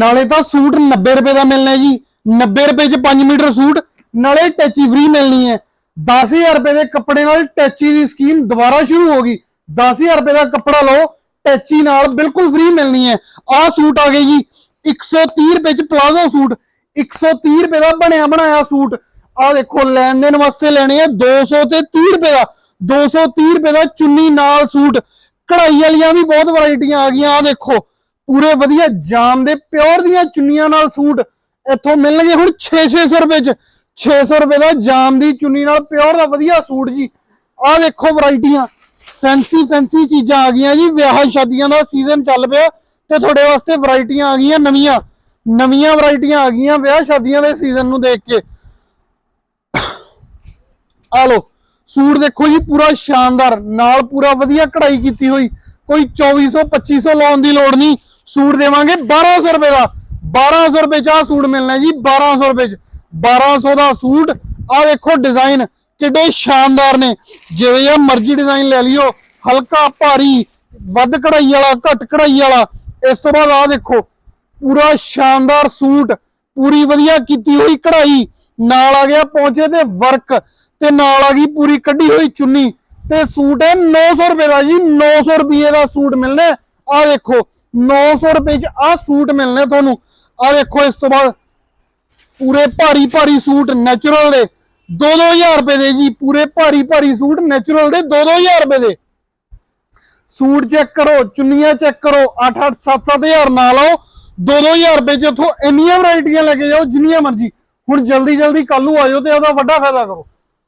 ਨਾਲੇ ਤਾਂ ਸੂਟ 90 ਰੁਪਏ ਦਾ ਮਿਲਣਾ ਹੈ ਜੀ। 90 ਰੁਪਏ ਚ 5 ਮੀਟਰ ਸੂਟ, ਨਾਲੇ ਟੈਚੀ ਫ੍ਰੀ ਮਿਲਣੀ ਹੈ। 10000 ਰੁਪਏ ਦੇ ਕੱਪੜੇ ਨਾਲ ਟੈਚੀ ਦੀ ਸਕੀਮ ਦੁਬਾਰਾ ਸ਼ੁਰੂ ਹੋ ਗਈ। 10000 ਰੁਪਏ ਦਾ ਕੱਪੜਾ ਲਓ, ਟੈਚੀ ਨਾਲ ਬਿਲਕੁਲ ਫ੍ਰੀ ਮਿਲਣੀ ਹੈ। ਆਹ ਸੂਟ ਆ ਗਏ ਜੀ 130 ਰੁਪਏ ਚ ਪਲਾਜ਼ੋ ਸੂਟ। 130 ਰੁਪਏ ਦਾ ਬਣਿਆ ਬਣਾਇਆ ਸੂਟ। ਆਹ ਦੇਖੋ ਲੈਣ ਦੇਣ ਵਾਸਤੇ ਲੈਣੇ ਆ 200 ਤੇ 30 ਰੁਪਏ ਦਾ। 230 ਰੁਪਏ ਦਾ ਚੁੰਨੀ ਨਾਲ ਸੂਟ। ਕਢਾਈ ਵਾਲੀਆਂ ਵੀ ਬਹੁਤ ਵੈਰਾਈਟੀਆਂ ਆ ਗਈਆਂ, ਆਹ ਦੇਖੋ। ਪੂਰੇ ਵਧੀਆ ਜਾਮ ਦੇ ਪਿਓਰ ਦੀਆਂ ਚੁੰਨੀਆਂ ਨਾਲ ਸੂਟ ਇੱਥੋਂ ਮਿਲਣਗੇ ਹੁਣ 6-600 ਰੁਪਏ ਚ। 600 ਰੁਪਏ ਦਾ ਜਾਮ ਦੀ ਚੁੰਨੀ ਨਾਲ ਪਿਓਰ ਦਾ ਵਧੀਆ ਸੂਟ ਜੀ। ਆਹ ਦੇਖੋ ਵੈਰਾਈਟੀਆਂ ਫੈਂਸੀ ਫੈਂਸੀ ਚੀਜ਼ਾਂ ਆ ਗਈਆਂ ਜੀ। ਵਿਆਹ ਸ਼ਾਦੀਆਂ ਦਾ ਸੀਜ਼ਨ ਚੱਲ ਪਿਆ ਤੇ ਤੁਹਾਡੇ ਵਾਸਤੇ ਵੈਰਾਈਟੀਆਂ ਆ ਗਈਆਂ ਨਵੀਆਂ। ਨਵੀਆਂ ਵੈਰਾਈਟੀਆਂ ਆ ਗਈਆਂ ਵਿਆਹ ਸ਼ਾਦੀਆਂ ਦੇ ਸੀਜ਼ਨ ਨੂੰ ਦੇਖ ਕੇ। ਆ ਲੋ ਸੂਟ ਦੇਖੋ ਜੀ, ਪੂਰਾ ਸ਼ਾਨਦਾਰ। ਨਾਲ ਪੂਰਾ ਵਧੀਆ ਕਢਾਈ ਕੀਤੀ ਹੋਈ। ਕੋਈ 2400 2500 ਲਾਉਣ ਦੀ ਲੋੜ ਨਹੀਂ। ਸੂਟ ਦੇਵਾਂਗੇ 1200 ਰੁਪਏ ਦਾ। 1200 ਰੁਪਏ ਚ ਆਹ ਸੂਟ ਮਿਲਣਾ ਜੀ 1200 ਰੁਪਏ ਚ। 1200 ਦਾ ਸੂਟ ਆ ਦੇਖੋ ਡਿਜ਼ਾਈਨ ਕਿੱਡੇ ਸ਼ਾਨਦਾਰ ਨੇ। ਜਿਵੇਂ ਜਿਹਾ ਮਰਜ਼ੀ ਡਿਜ਼ਾਈਨ ਲੈ ਲਿਓ, ਹਲਕਾ ਭਾਰੀ, ਵੱਧ ਕਢਾਈ ਵਾਲਾ, ਘੱਟ ਕਢਾਈ ਵਾਲਾ। ਇਸ ਤੋਂ ਬਾਅਦ ਆ ਦੇਖੋ, ਪੂਰਾ ਸ਼ਾਨਦਾਰ ਸੂਟ, ਪੂਰੀ ਵਧੀਆ ਕੀਤੀ ਹੋਈ ਕਢਾਈ। ਨਾਲ ਆ ਗਿਆ ਪਹੁੰਚੇ ਤੇ ਵਰਕ, ਤੇ ਨਾਲ ਆ ਗਈ ਪੂਰੀ ਕੱਢੀ ਹੋਈ ਚੁੰਨੀ। ਤੇ ਸੂਟ ਹੈ 900 ਰੁਪਏ ਦਾ ਜੀ 900 ਰੁਪਏ ਦਾ ਸੂਟ ਮਿਲਣਾ ਆ ਦੇਖੋ 900 ਰੁਪਏ ਚ ਆ ਸੂਟ ਮਿਲਣੇ ਤੁਹਾਨੂੰ। ਆ ਦੇਖੋ, ਇਸ ਤੋਂ ਬਾਅਦ ਪੂਰੇ ਭਾਰੀ ਭਾਰੀ ਸੂਟ ਨੈਚੁਰਲ ਦੇ। 2-2000 ਰੁਪਏ ਦੇ ਜੀ, ਪੂਰੇ ਭਾਰੀ ਭਾਰੀ ਸੂਟ ਨੈਚੁਰਲ ਦੇ 2-2000 ਰੁਪਏ ਦੇ। ਸੂਟ ਚੈੱਕ ਕਰੋ, ਚੁੰਨੀਆਂ ਚੈੱਕ ਕਰੋ 8-8 7-7000 ਨਾ ਲਓ 2-2000 ਰੁਪਏ ਚ ਉਥੋਂ ਇੰਨੀਆਂ ਵੈਰਾਈਟੀਆਂ ਲੈ ਕੇ ਜਾਓ, ਜਿੰਨੀਆਂ ਮਰਜ਼ੀ। ਹੁਣ ਜਲਦੀ ਜਲਦੀ ਕੱਲ ਨੂੰ ਆਇਓ ਤੇ ਉਹਦਾ ਵੱਡਾ ਫਾਇਦਾ ਕਰੋ।